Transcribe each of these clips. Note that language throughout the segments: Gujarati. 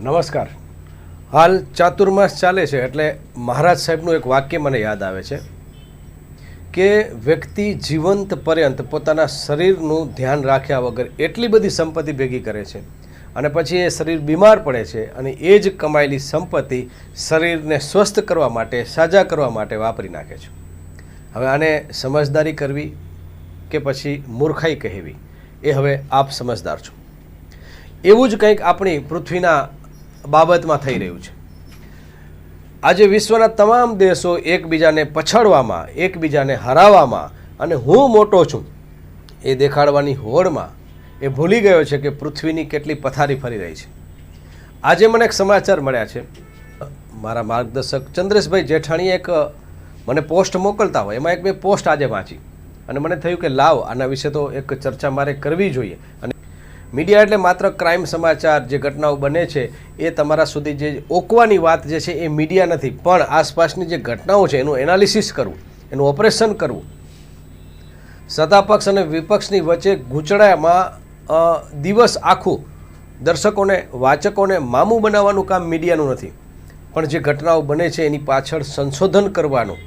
નમસ્કાર. હાલ ચાતુર્માસ ચાલે છે એટલે મહારાજ સાહેબનું એક વાક્ય મને યાદ આવે છે કે વ્યક્તિ જીવંત પર્યંત પોતાના શરીરનું ધ્યાન રાખ્યા વગર એટલી બધી સંપત્તિ ભેગી કરે છે અને પછી એ શરીર બીમાર પડે છે અને એ જ કમાયેલી સંપત્તિ શરીરને સ્વસ્થ કરવા માટે, સાજા કરવા માટે વાપરી નાખે છે. હવે આને સમજદારી કરવી કે પછી મૂર્ખાઈ કહેવી, એ હવે આપ સમજદાર છો. એવું જ કંઈક આપણી પૃથ્વીના બાબતમાં થઈ રહ્યું છે. આજે વિશ્વના તમામ દેશો એકબીજાને પછાડવામાં, એકબીજાને હરાવવામાં અને હું મોટો છું, એ દેખાડવાની હોડમાં એ ભૂલી ગયો છે કે પૃથ્વીની કેટલી પથારી ફરી રહી છે. આજે મને એક સમાચાર મળ્યા છે. મારા માર્ગદર્શક ચંદ્રેશભાઈ જેઠાણીએ એક, મને પોસ્ટ મોકલતા હોય, એમાં એક બે પોસ્ટ આજે વાંચી. અને મને થયું કે લાવ, આના વિશે તો એક ચર્ચા મારે કરવી જોઈએ. અને મીડિયા એટલે માત્ર ક્રાઇમ સમાચાર જે ઘટનાઓ બને છે, એ તમારા સુધી જે ઓકવાની વાત જે છે એ મીડિયા નથી. પણ આસપાસની જે ઘટનાઓ છે, એનું એનાલિસિસ કરવું, એનું ઓપરેશન કરવું. સત્તાપક્ષ અને વિપક્ષની વચ્ચે ગૂંચળામાં દિવસ આખું દર્શકોને, વાચકોને મામું બનાવવાનું કામ મીડિયાનું નથી. પણ જે ઘટનાઓ બને છે, એની પાછળ સંશોધન કરવાનું.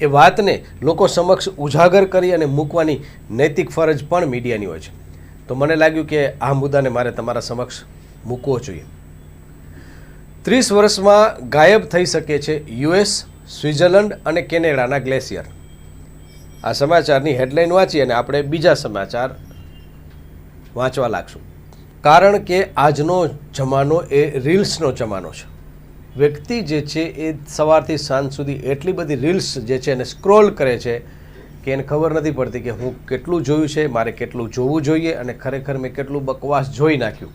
એ વાતને લોકો સમક્ષ ઉજાગર કરી અને મૂકવાની નૈતિક ફરજ પણ મીડિયાની હોય છે. તો મને લાગ્યું કે આ મુદ્દાને મારે તમારા સમક્ષ મૂકવો જોઈએ. ત્રીસ વર્ષમાં ગાયબ થઈ શકે છે યુએસ સ્વિટ્ઝરલેન્ડ અને કેનેડાના ગ્લેશિયર. આ સમાચારની હેડલાઇન વાંચી અને આપણે બીજા સમાચાર વાંચવા લાગશું. કારણ કે આજનો જમાનો એ રીલ્સનો જમાનો છે. વ્યક્તિ જે છે એ સવારથી સાંજ સુધી એટલી બધી રીલ્સ જે છે એને સ્ક્રોલ કરે છે કે એને ખબર નથી પડતી કે હું કેટલું જોયું છે, મારે કેટલું જોવું જોઈએ અને ખરેખર મેં કેટલું બકવાસ જોઈ નાખ્યું.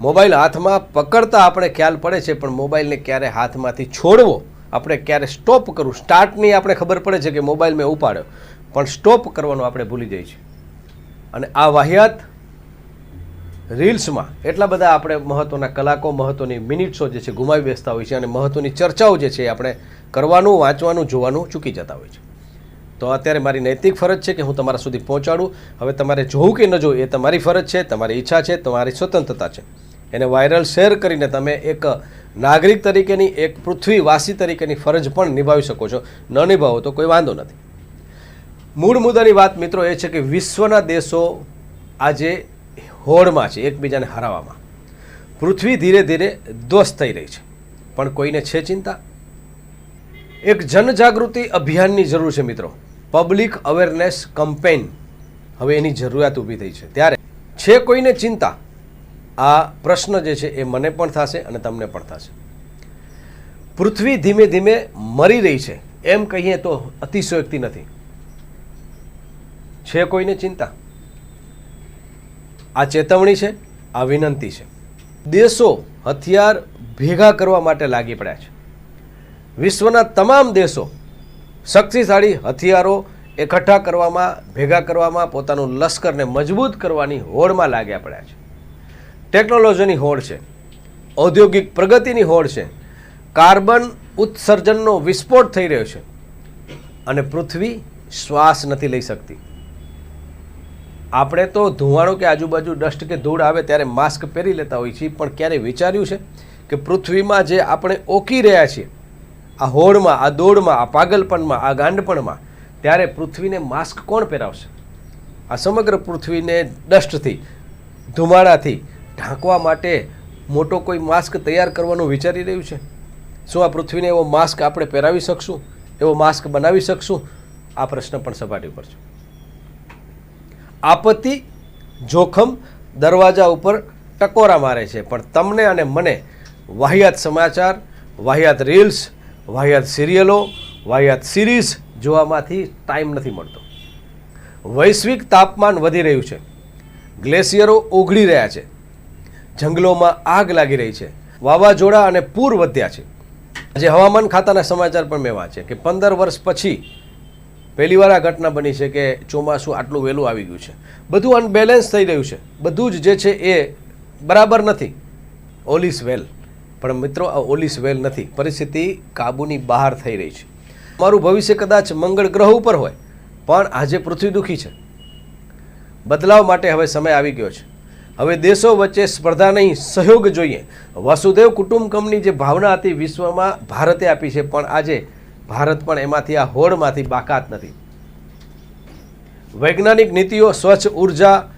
મોબાઈલ હાથમાં પકડતા આપણે ખ્યાલ પડે છે, પણ મોબાઈલને ક્યારે હાથમાંથી છોડવો, આપણે ક્યારે સ્ટોપ કરવું, સ્ટાર્ટની આપણે ખબર પડે છે કે મોબાઈલ મેં ઉપાડ્યો, પણ સ્ટોપ કરવાનું આપણે ભૂલી જઈએ છીએ. અને આ વાહિયાત રીલ્સમાં એટલા બધા આપણે મહત્ત્વના કલાકો મહત્ત્વની મિનિટ્સો જે છે, ગુમાવી બેસતા હોય છે અને મહત્ત્વની ચર્ચાઓ જે છે આપણે કરવાનું, વાંચવાનું, જોવાનું ચૂકી જતા હોય છે. તો અત્યારે મારી નૈતિક ફરજ છે કે હું તમારા સુધી પહોંચાડું. હવે તમારે જોવું કે ન જોવું, એ તમારી ફરજ છે, તમારી ઈચ્છા છે, તમારી સ્વતંત્રતા છે. એને વાયરલ શેર કરીને તમે એક નાગરિક તરીકેની, એક પૃથ્વીવાસી તરીકેની ફરજ પણ નિભાવી શકો છો. ન નિભાવો તો કોઈ વાંધો નથી. મૂળ મુદ્દાની વાત મિત્રો એ છે કે વિશ્વના દેશો આજે હોડમાં છે, એકબીજાને હરાવવામાં. પૃથ્વી ધીરે ધીરે ધ્વસ્ત થઈ રહી છે. પણ કોઈને છે ચિંતા? એક જનજાગૃતિ અભિયાનની જરૂર છે મિત્રો. પબ્લિક અવેરનેસ કમ્પેન હવે એની જરૂરિયાત ઊભી થઈ છે. ત્યારે છે કોઈને ચિંતા? આ પ્રશ્ન જે છે એ મને પણ થશે અને તમને પણ થશે. પૃથ્વી ધીમે ધીમે મરી રહી છે. એમ કહીએ તો અતિશયોક્તિ નથી. છે કોઈને ચિંતા? આ ચેતવણી છે, આ વિનંતી છે. દેશો હથિયાર ભેગા કરવા માટે લાગી પડ્યા છે. વિશ્વના તમામ દેશો શક્તિશાળી હથિયારો એકઠા કરવામાં, ભેગા કરવામાં, પોતાનું લશ્કરને મજબૂત કરવાની હોડમાં લાગ્યા પડ્યા છે. ટેકનોલોજીની હોડ છે, ઔદ્યોગિક પ્રગતિની હોડ છે, કાર્બન ઉત્સર્જનનો વિસ્ફોટ થઈ રહ્યો છે અને પૃથ્વી શ્વાસ નથી લઈ શકતી. આપણે તો ધુવાણો કે આજુબાજુ ડસ્ટ કે ધૂળ આવે ત્યારે માસ્ક પહેરી લેતા હોઈએ છીએ, પણ ક્યારે વિચાર્યું છે કે પૃથ્વીમાં જે આપણે ઓકી રહ્યા છીએ આ હોડમાં આ દોડમાં, આ પાગલપણમાં, આ ગાંડપણમાં, ત્યારે પૃથ્વીને માસ્ક કોણ પહેરાવશે? આ સમગ્ર પૃથ્વીને ડસ્ટથી, ધુમાડાથી ઢાંકવા માટે મોટો કોઈ માસ્ક તૈયાર કરવાનું વિચારી રહ્યું છે? શું આ પૃથ્વીને એવો માસ્ક આપણે પહેરાવી શકશું? એવો માસ્ક બનાવી શકશું? આ પ્રશ્ન પણ સપાટી ઉપર છે. આપત્તિ, જોખમ, દરવાજા ઉપર ટકોરા મારે છે. પણ તમને અને મને વાહિયાત સમાચાર, વાહિયાત રીલ્સ વાહિયાત સિરિયલો, વાહિયાત સિરીઝ જોવામાંથી ટાઈમ નથી મળતો. વૈશ્વિક તાપમાન વધી રહ્યું છે. ગ્લેશિયરો ઓગળી રહ્યા છે. જંગલોમાં આગ લાગી રહી છે. વાવાઝોડા અને પૂર વધ્યા છે. આજે હવામાન ખાતાના સમાચાર પણ મેં વાંચ્યા કે પંદર વર્ષ પછી પહેલીવાર આ ઘટના બની છે કે ચોમાસું આટલું વહેલું આવી ગયું છે. બધું અનબેલેન્સ થઈ રહ્યું છે. બધું જ જે છે એ બરાબર નથી. ઓલ ઇઝ વેલ પણ મિત્રો, આ ઓલીસ વેલ નથી. પરિસ્થિતિ કાબૂની બહાર થઈ રહી છે. મારું ભવિષ્ય કદાચ મંગળ ગ્રહ ઉપર હોય, પણ આજે પૃથ્વી દુઃખી છે. બદલાવ માટે હવે સમય આવી ગયો છે. હવે દેશો વચ્ચે સ્પર્ધા નહીં, સહયોગ જોઈએ. વસુદેવ કુટુંબકમની જે ભાવના હતી વિશ્વમાં ભારતે આપી છે, પણ આજે ભારત પણ એમાંથી આ હોડમાંથી બાકાત નથી. વૈજ્ઞાનિક નીતિઓ, સ્વચ્છ ઊર્જા,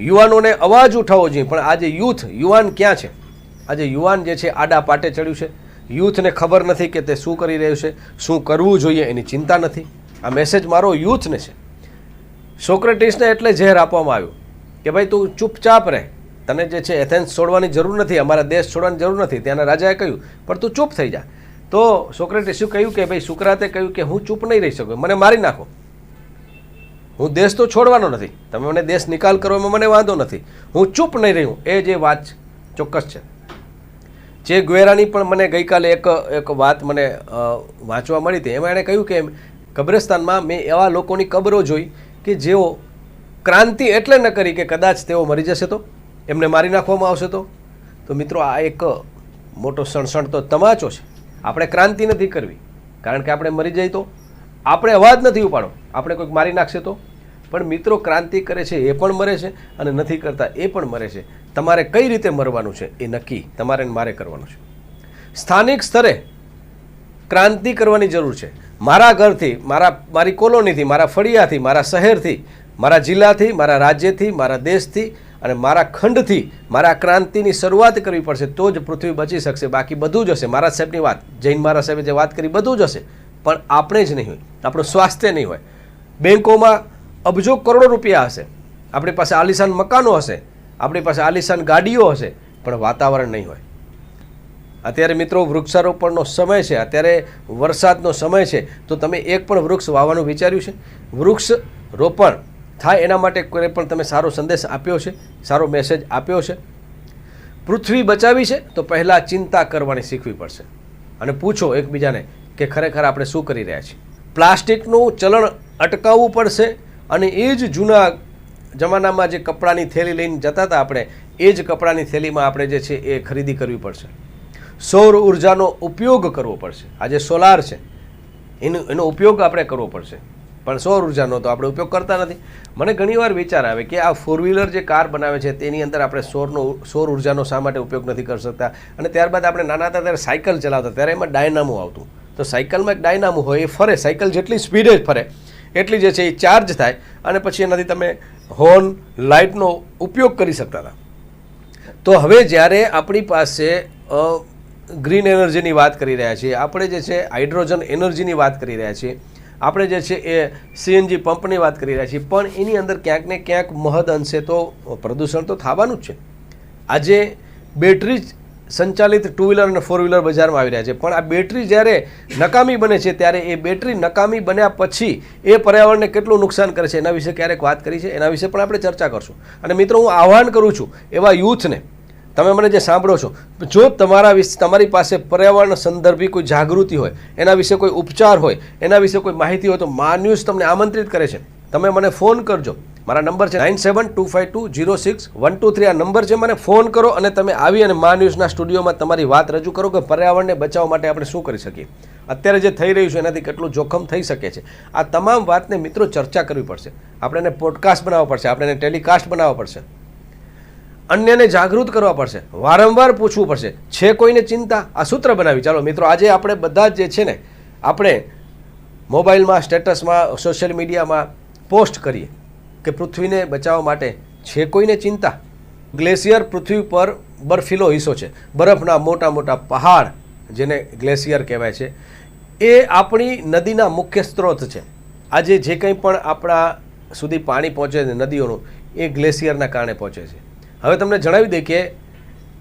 યુવાનોને અવાજ ઉઠાવવો જોઈએ, પણ આજે યુથ, યુવાન ક્યાં છે? આજે યુવાન જે છે, આડા પાટે ચડ્યું છે. યુથને ખબર નથી કે તે શું કરી રહ્યું છે, શું કરવું જોઈએ એની ચિંતા નથી. આ મેસેજ મારો યુથને છે. સોક્રેટિસને એટલે ઝેર આપવામાં આવ્યું કે ભાઈ તું ચૂપચાપ રહે. તને જે છે, એથેન્સ છોડવાની જરૂર નથી, અમારા દેશ છોડવાની જરૂર નથી. ત્યાંના રાજાએ કહ્યું, પણ તું ચૂપ થઈ જા. તો સોક્રેટિસે કહ્યું કે, ભાઈ સુકરાતે કહ્યું કે હું ચૂપ નહીં રહી શકું, મને મારી નાખો. હું દેશ તો છોડવાનો નથી. તમે મને દેશ નિકાલ કરો એમાં મને વાંધો નથી. હું ચૂપ નહીં રહ્યું. એ જે વાત ચોક્કસ છે. જે ગુએરાની પણ મને ગઈકાલે એક એક વાત મને વાંચવા મળી હતી. એમાં એણે કહ્યું કે કબ્રસ્તાનમાં મેં એવા લોકોની કબરો જોઈ કે જેઓ ક્રાંતિ એટલે ન કરી કે કદાચ તેઓ મરી જશે તો, એમને મારી નાખવામાં આવશે તો. તો મિત્રો, આ એક મોટો સણસણતો તમાચો છે. આપણે ક્રાંતિ નથી કરવી. કારણ કે આપણે મરી જઈએ તો, આપણે અવાજ નથી ઉપાડો આપણે કોઈક મારી નાખશે તો. પણ મિત્રો ક્રાંતિ કરે છે એ પણ મરે છે અને નથી કરતા એ પણ મરે છે. તમારે કઈ રીતે મરવાનું છે એ નક્કી તમારે મારે કરવાનું છે. સ્થાનિક સ્તરે ક્રાંતિ કરવાની જરૂર છે. મારા ઘરથી, મારા, મારી કોલોનીથી, મારા ફળિયાથી, મારા શહેરથી, મારા જિલ્લાથી, મારા રાજ્યથી, મારા દેશથી અને મારા ખંડથી મારા ક્રાંતિની શરૂઆત કરવી પડશે તો જ પૃથ્વી બચી શકશે. બાકી બધું જ હશે. મહારાજ સાહેબની વાત, જૈન મહારાજ સાહેબે જે વાત કરી, બધું જ હશે. પણ આપણે જ નહીં હોય. આપણું સ્વાસ્થ્ય નહીં હોય. બેંકોમાં અબજો કરોડો રૂપિયા હશે, આપણી પાસે આલિશાન મકાનો હશે, આપણી પાસે આલિશાન ગાડીઓ હશે, પણ વાતાવરણ નહીં હોય. અત્યારે મિત્રો વૃક્ષારોપણનો સમય છે, અત્યારે વરસાદનો સમય છે, તો તમે એક પણ વૃક્ષ વાવવાનું વિચાર્યું છે? વૃક્ષ રોપણ થાય એના માટે કોઈ પણ તમે સારો સંદેશ આપ્યો છે, સારો મેસેજ આપ્યો છે? પૃથ્વી બચાવી છે, તો પહેલાં ચિંતા કરવાની શીખવી પડશે. અને પૂછો એકબીજાને કે ખરેખર આપણે શું કરી રહ્યા છીએ? પ્લાસ્ટિકનું ચલણ અટકાવવું પડશે અને એ જ જૂના જમાનામાં જે કપડાની થેલી લઈને જતા હતા આપણે, એ જ કપડાની થેલીમાં આપણે જે છે એ ખરીદી કરવી પડશે. સૌર ઉર્જાનો ઉપયોગ કરવો પડશે. આજે સોલાર છે. એનો એનો ઉપયોગ આપણે કરવો પડશે. પણ સૌર ઉર્જાનો તો આપણે ઉપયોગ કરતા નથી. મને ઘણીવાર વિચાર આવે કે આ ફોર વ્હીલર જે કાર બનાવે છે, તેની અંદર આપણે સૌરનો, સૌર ઉર્જાનો શા માટે ઉપયોગ નથી કરી શકતા? અને ત્યારબાદ આપણે નાના હતા ત્યારે સાયકલ ચલાવતા, ત્યારે એમાં ડાયનામો આવતું. તો સાયકલમાં એક ડાયનામો હોય, એ ફરે. સાયકલ જેટલી સ્પીડે જ ફરે. એટલી જે છે એ ચાર્જ થાય અને પછી એનાથી તમે હોર્ન લાઇટનો ઉપયોગ કરી શકતા હતા. તો હવે જ્યારે આપણી પાસે ગ્રીન એનર્જીની વાત કરી રહ્યા છીએ, આપણે જે છે હાઇડ્રોજન એનર્જીની વાત કરી રહ્યા છીએ, આપણે જે છે એ સીએનજી પંપની વાત કરી રહ્યા છીએ, પણ એની અંદર ક્યાંક ને ક્યાંક મહદ અંશે તો પ્રદૂષણ તો થવાનું જ છે. આજે બેટરી જ સંચાલિત ટુ વ્હીલર અને ફોર વ્હીલર બજારમાં આવી રહ્યા છે. પણ આ બેટરી જ્યારે નકામી બને છે, ત્યારે એ બેટરી નકામી બન્યા પછી એ પર્યાવરણને કેટલું નુકસાન કરે છે, એના વિશે ક્યારેક વાત કરી છે, એના વિશે પણ આપણે ચર્ચા કરશું. અને મિત્રો, હું આહ્વાન કરું છું એવા યુથને, તમે મને જે સાંભળો છો, જો તમારા વિશે તમારી પાસે પર્યાવરણ સંદર્ભી કોઈ જાગૃતિ હોય, એના વિશે કોઈ ઉપચાર હોય, એના વિશે કોઈ માહિતી હોય, તો મા તમને આમંત્રિત કરે છે. તમે મને ફોન કરજો. મારા નંબર છે nine seven two five two zero six one two three આ નંબર છે, મને ફોન કરો અને તમે આવી અને મા ન્યૂઝના સ્ટુડિયોમાં તમારી વાત રજૂ કરો કે પર્યાવરણને બચાવવા માટે આપણે શું કરી શકીએ. અત્યારે જે થઈ રહ્યું છે, એનાથી કેટલું જોખમ થઈ શકે છે. આ તમામ વાતને મિત્રો ચર્ચા કરવી પડશે. આપણે એને પોડકાસ્ટ બનાવવા પડશે, આપણે એને ટેલિકાસ્ટ બનાવવા પડશે. અન્યને જાગૃત કરવા પડશે. વારંવાર પૂછવું પડશે. છે કોઈને ચિંતા? આ સૂત્ર બનાવી. ચાલો મિત્રો, આજે આપણે બધા જે છે ને, આપણે મોબાઈલમાં, સ્ટેટસમાં સોશિયલ મીડિયામાં પોસ્ટ કરીએ. કે પૃથ્વીને બચાવવા માટે છે કોઈને ચિંતા, ગ્લેશિયર પૃથ્વી પર બર્ફીલો હિસ્સો છે. બરફના મોટા મોટા પહાડ, જેને ગ્લેશિયર કહેવાય છે, એ આપણી નદીના મુખ્ય સ્ત્રોત છે. આજે જે કંઈ પણ આપણા સુધી પાણી પહોંચે છે નદીઓનું, એ ગ્લેશિયરના કારણે પહોંચે છે. હવે તમને જણાવી દઈએ કે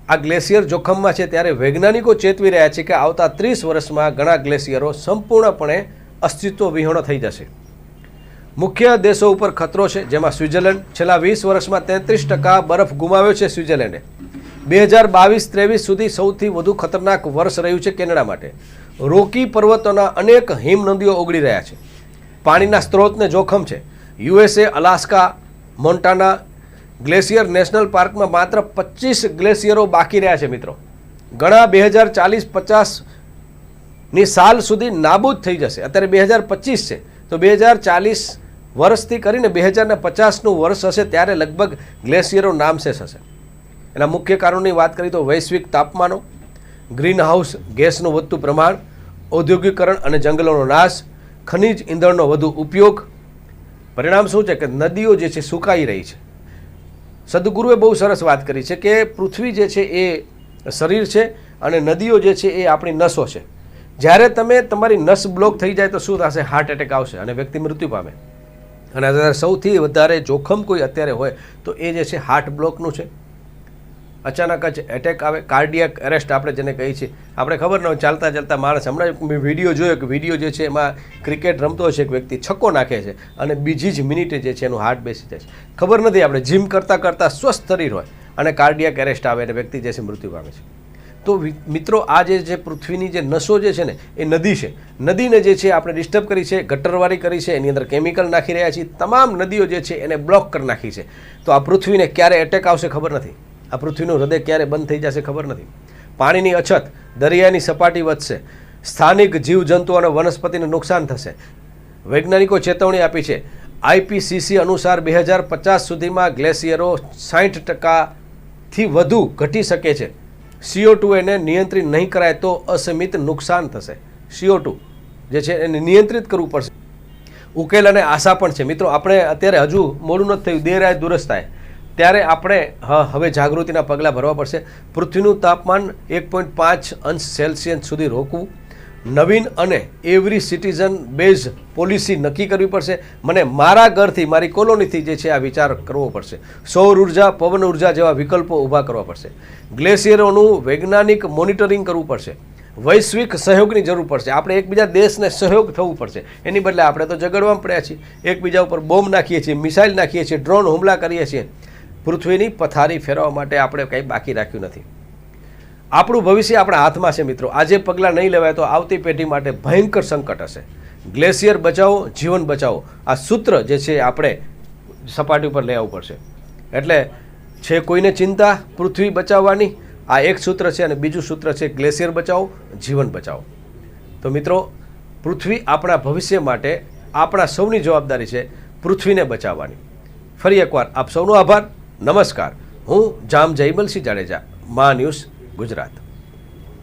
આ ગ્લેશિયર જોખમમાં છે ત્યારે વૈજ્ઞાનિકો ચેતવી રહ્યા છે કે આવતા ત્રીસ વર્ષમાં ઘણા ગ્લેશિયરો સંપૂર્ણપણે અસ્તિત્વ વિહોણો થઈ જશે. મુખ્ય દેશો ઉપર ખતરો છે, જેમાં સ્વિટ્ઝરલેન્ડ છેલ્લા વીસ વર્ષમાં તેત્રીસ ટકા બરફ ગુમાવ્યો છે સ્વિટ્ઝરલેન્ડે. બે હજાર બાવીસ ત્રેવીસ સુધી સૌથી વધુ ખતરનાક વર્ષ રહ્યું છે કેનેડા માટે. રોકી પર્વતોના અનેક હિમનદીઓ ઓગળી રહ્યા છે. પાણીના સ્ત્રોતને જોખમ છે. USA, Alaska, Montana glacier national પાર્કમાં માત્ર પચીસ ગ્લેશિયરો બાકી રહ્યા છે મિત્રો. ઘણા બે હજાર ચાલીસ પચાસની સાલ સુધી નાબૂદ થઈ જશે. અત્યારે બે હજાર પચીસ છે. તો બે હજાર ચાલીસ વર્ષથી કરીને બે હજારને પચાસનું વર્ષ હશે ત્યારે લગભગ ગ્લેશિયરો નામશેષ હશે. એના મુખ્ય કારણોની વાત કરીએ તો વૈશ્વિક તાપમાનો ગ્રીન હાઉસ ગેસનું વધતું પ્રમાણ, ઔદ્યોગિકરણ અને જંગલોનો નાશ, ખનિજ ઈંધણનો વધુ ઉપયોગ. પરિણામ શું છે કે નદીઓ જે છે સુકાઈ રહી છે. સદગુરુએ બહુ સરસ વાત કરી છે કે પૃથ્વી જે છે એ શરીર છે અને નદીઓ જે છે એ આપણી નસો છે. જ્યારે તમે તમારી નસ બ્લોક થઈ જાય તો શું થશે? હાર્ટ એટેક આવશે અને વ્યક્તિ મૃત્યુ પામે. અને સૌથી વધારે જોખમ કોઈ અત્યારે હોય, તો એ જે છે હાર્ટ બ્લોકનું છે. અચાનક જ એટેક આવે કાર્ડિયક એરેસ્ટ આપણે જેને કહીએ છીએ. આપણે ખબર ન હોય, ચાલતા ચાલતા માણસ, હમણાં મેં વીડિયો જોયો કે વીડિયો જે છે, એમાં ક્રિકેટ રમતો છે એક વ્યક્તિ છક્કો નાખે છે અને બીજી જ મિનિટે જે છે, એનું હાર્ટ બેસી જાય છે. ખબર નથી આપણે જીમ કરતાં કરતાં સ્વસ્થ શરીર હોય અને કાર્ડિયક એરેસ્ટ આવે અને વ્યક્તિ જે છે, મૃત્યુ પામે છે. તો મિત્રો, આ જે જે પૃથ્વીની જે નસો જે છે ને, એ નદી છે. નદીને જે છે આપણે ડિસ્ટર્બ કરી છે, ગટરવારી કરી છે, એની અંદર કેમિકલ નાખી રહ્યા છીએ. તમામ નદીઓ જે છે એને બ્લોક કરી નાખી છે. તો આ પૃથ્વીને ક્યારે એટેક આવશે ખબર નથી. આ પૃથ્વીનું હૃદય ક્યારે બંધ થઈ જશે ખબર નથી. પાણીની અછત, દરિયાની સપાટી વધશે. સ્થાનિક જીવજંતુ અને વનસ્પતિને નુકસાન થશે. વૈજ્ઞાનિકો ચેતવણી આપી છે આઈપીસીસી અનુસાર બે હજાર પચાસ સુધીમાં ગ્લેશિયરો સાઠ ટકાથી વધુ ઘટી શકે છે. સીઓ ટુ એને નિયંત્રિત નહીં કરાય તો અસીમિત નુકસાન થશે. સીઓ ટુ જે છે એને નિયંત્રિત કરવું પડશે. ઉકેલ અને આશા પણ છે. મિત્રો, આપણે અત્યારે હજુ મોડું નથી થયું દેર આય દુરસ્ત થાય. ત્યારે આપણે હવે જાગૃતિના પગલાં ભરવા પડશે. પૃથ્વીનું તાપમાન એક પોઈન્ટ પાંચ અંશ સેલ્સિયસ સુધી રોકવું. નવીન અને એવરી સિટીઝન બેઝ પોલિસી નક્કી કરવી પડશે. મને મારા ઘરથી, મારી કોલોનીથી જે છે, આ વિચાર કરવો પડશે. સૌર ઊર્જા, પવન ઊર્જા જેવા વિકલ્પો ઊભા કરવા પડશે. ગ્લેશિયરોનું વૈજ્ઞાનિક મોનિટરિંગ કરવું પડશે. વૈશ્વિક સહયોગની જરૂર પડશે. આપણે એકબીજા દેશને સહયોગ થવું પડશે. એની બદલે આપણે તો ઝઘડવામાં પડ્યા છીએ. એકબીજા ઉપર બોમ્બ નાખીએ છીએ, મિસાઇલ નાખીએ છીએ, ડ્રોન હુમલા કરીએ છીએ. પૃથ્વીની પથારી ફેરવવા માટે આપણે કંઈ બાકી રાખ્યું નથી. આપણું ભવિષ્ય આપણા હાથમાં છે મિત્રો. આજે પગલાં નહીં લેવાય તો આવતી પેઢી માટે ભયંકર સંકટ હશે. ગ્લેશિયર બચાવો, જીવન બચાવો. આ સૂત્ર જે છે આપણે સપાટી ઉપર લઈ આવવું પડશે. એટલે છે કોઈને ચિંતા, પૃથ્વી બચાવવાની. આ એક સૂત્ર છે અને બીજું સૂત્ર છે ગ્લેશિયર બચાવો, જીવન બચાવો. તો મિત્રો, પૃથ્વી આપણા ભવિષ્ય માટે આપણા સૌની જવાબદારી છે પૃથ્વીને બચાવવાની. ફરી એકવાર આપ સૌનો આભાર. નમસ્કાર. હું જામ જયમલસિંહ જાડેજા. મા ન્યૂઝ ગુજરાત.